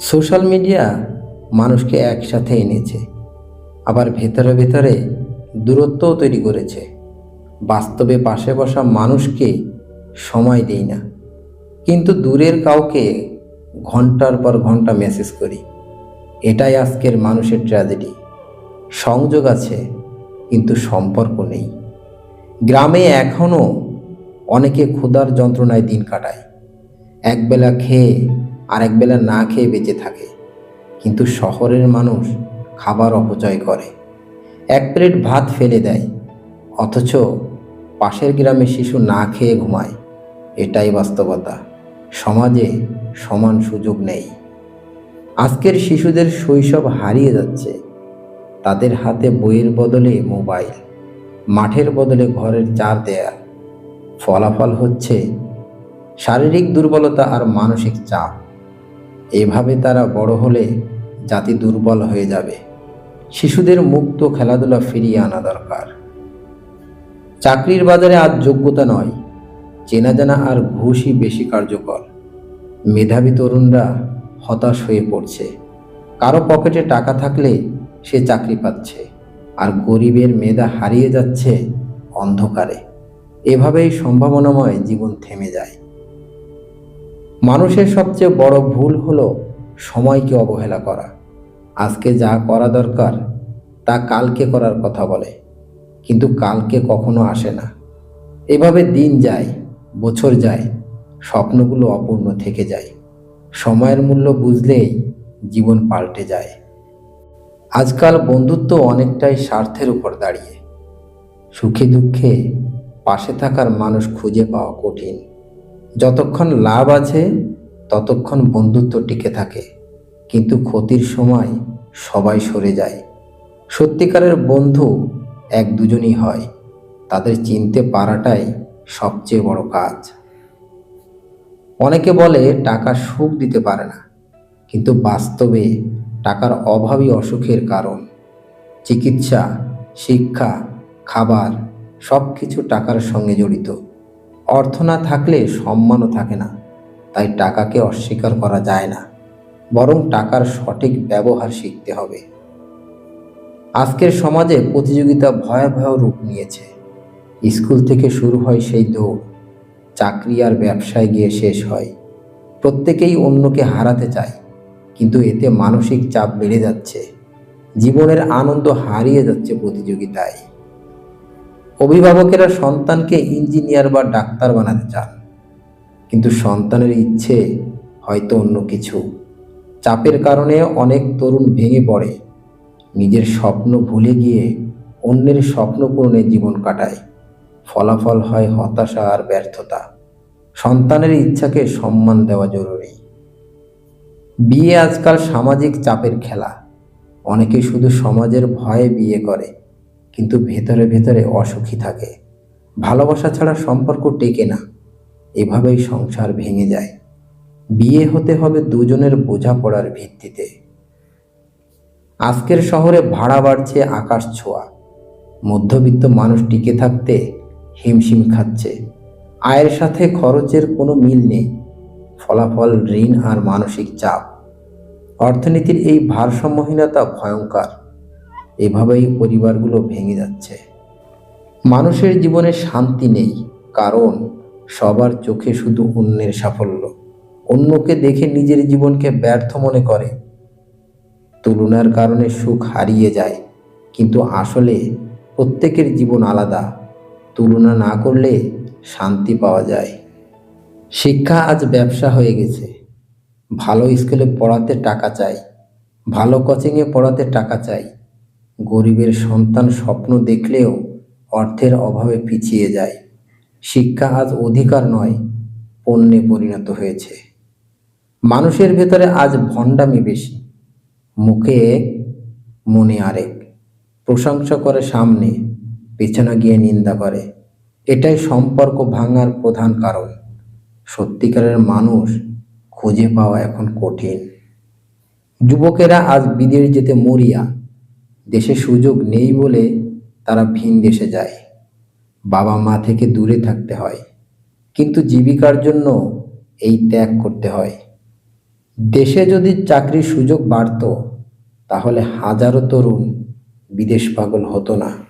Social media মানুষকে একসাথে এনেছে, আবার ভেতরে ভেতরে দূরত্বও তৈরি করেছে। বাস্তবে পাশে বসা মানুষকে সময় দেই না, কিন্তু দূরের কাউকে ঘণ্টার পর ঘণ্টা মেসেজ করি। এটাই আজকের মানুষের ট্র্যাজেডি সংযোগ আছে, কিন্তু সম্পর্ক নেই। গ্রামে এখনও অনেকে ক্ষুধার যন্ত্রণায় দিন কাটায়। একবেলা খেয়ে আর একবেলা না খেয়ে বেঁচে থাকে। কিন্তু শহরের মানুষ খাবার অপচয় করে। এক প্লেট ভাত ফেলে দেয়, অথচ পাশের গ্রামে শিশু না খেয়ে ঘুমায়। এটাই বাস্তবতা। সমাজে সমান সুযোগ নেই। আজকের শিশুদের শৈশব হারিয়ে যাচ্ছে। তাদের হাতে বইয়ের বদলে মোবাইল, মাঠের বদলে ঘরের চার দেয়াল। ফলাফল হচ্ছে শারীরিক দুর্বলতা আর মানসিক চাপ। এভাবে তারা বড় হলে জাতি দুর্বল হয়ে যাবে। শিশুদের মুক্ত খেলাধুলা ফিরিয়ে আনা দরকার। চাকরির বাজারে আজ যোগ্যতা নয়, চেনা জানা আর ঘুষই বেশি কার্যকর। মেধাবী তরুণরা হতাশ হয়ে পড়ছে। কারও পকেটে টাকা থাকলে সে চাকরি পাচ্ছে, আর গরিবের মেধা হারিয়ে যাচ্ছে অন্ধকারে। এভাবেই সম্ভাবনাময় জীবন থেমে যায়। মানুষের সবচেয়ে বড় ভুল হলো সময়কে অবহেলা করা। আজকে যা করা দরকার, তা কালকে করার কথা বলে, কিন্তু কালকে কখনো আসে না। এভাবে দিন যায়, বছর যায়, স্বপ্নগুলো অপূর্ণ থেকে যায়। সময়ের মূল্য বুঝলেই জীবন পাল্টে যায়। আজকাল বন্ধুত্ব অনেকটাই স্বার্থের উপর দাঁড়িয়ে। সুখে দুঃখে পাশে থাকার মানুষ খুঁজে পাওয়া কঠিন। যতক্ষণ লাভ আছে, ততক্ষণ বন্ধুত্ব টিকে থাকে। কিন্তু ক্ষতির সময় সবাই সরে যায়। সত্যিকারের বন্ধু এক দুজনই হয়। তাদের চিনতে পারাটাই সবচেয়ে বড় কাজ। অনেকে বলে, টাকা সুখ দিতে পারে না। কিন্তু বাস্তবে টাকার অভাবই অসুখের কারণ। চিকিৎসা, শিক্ষা, খাবার সব কিছু টাকার সঙ্গে জড়িত। অর্থ না থাকলে সম্মানও থাকে না। তাই টাকাকে অস্বীকার করা যায় না। বরং টাকার সঠিক ব্যবহার শিখতে হবে। আজকের সমাজে প্রতিযোগিতা ভয়াবহ রূপ নিয়েছে। স্কুল থেকে শুরু হয় সেই দৌড়। চাকরি আর ব্যবসায় গিয়ে শেষ হয়। প্রত্যেকেই অন্যকে হারাতে চায়। কিন্তু এতে মানসিক চাপ বেড়ে যাচ্ছে। জীবনের আনন্দ হারিয়ে যাচ্ছে প্রতিযোগিতায়। অভিভাবকেরা সন্তানকে ইঞ্জিনিয়ার বা ডাক্তার বানাতে চান। কিন্তু সন্তানের ইচ্ছে হয়তো অন্য কিছু। চাপের কারণে অনেক তরুণ ভেঙে পড়ে। নিজের স্বপ্ন ভুলে গিয়ে অন্যের স্বপ্ন পূরণে জীবন কাটায়। ফলাফল হয় হতাশা আর ব্যর্থতা। সন্তানের ইচ্ছাকে সম্মান দেওয়া জরুরি। বিয়ে আজকাল সামাজিক চাপের খেলা। অনেকে শুধু সমাজের ভয়ে বিয়ে করে। কিন্তু ভেতরে ভেতরে অসুখী থাকে। ভালোবাসা ছাড়া সম্পর্ক টেকে না। এভাবেই সংসার ভেঙে যায়। বিয়ে হতে হবে দুজনের বোঝাপড়ার ভিত্তিতে। আজকের শহরে ভাড়া বাড়ছে আকাশ ছোঁয়া। মধ্যবিত্ত মানুষ টিকে থাকতে হিমশিম খাচ্ছে। আয়ের সাথে খরচের কোনো মিল নেই। ফলাফল, ঋণ আর মানসিক চাপ। অর্থনীতির এই ভারসাম্যহীনতা ভয়ঙ্কর। এভাবেই পরিবারগুলো ভেঙে যাচ্ছে। মানুষের জীবনে শান্তি নেই, কারণ সবার চোখে শুধু অন্যের সাফল্য। অন্যকে দেখে নিজের জীবনকে ব্যর্থ মনে করে। তুলনার কারণে সুখ হারিয়ে যায়, কিন্তু আসলে প্রত্যেকের জীবন আলাদা। তুলনা না করলে শান্তি পাওয়া যায়। শিক্ষা আজ ব্যবসা হয়ে গেছে। ভালো স্কুলে পড়াতে টাকা চাই, ভালো কোচিংয়ে পড়াতে টাকা চাই গরিবের সন্তান স্বপ্ন দেখলেও অর্থের অভাবে পিছিয়ে যায়। শিক্ষা আজ অধিকার নয়, পণ্যে পরিণত হয়েছে। মানুষের ভেতরে আজ ভণ্ডামি বেশি, মুখে মনে আরেক। প্রশংসা করে সামনে, পেছনে গিয়ে নিন্দা করে। এটাই সম্পর্ক ভাঙার প্রধান কারণ। সত্যিকারের মানুষ খুঁজে পাওয়া এখন কঠিন। যুবকেরা আজ বিদেশ যেতে মরিয়া দেশে সুযোগ নেই বলে তারা ভিন দেশে যায়। বাবা মা থেকে দূরে থাকতে হয়। কিন্তু জীবিকার জন্য এই ত্যাগ করতে হয়। দেশে যদি চাকরির সুযোগ বাড়ত, তাহলে হাজারো তরুণ বিদেশ পাগল হতো না।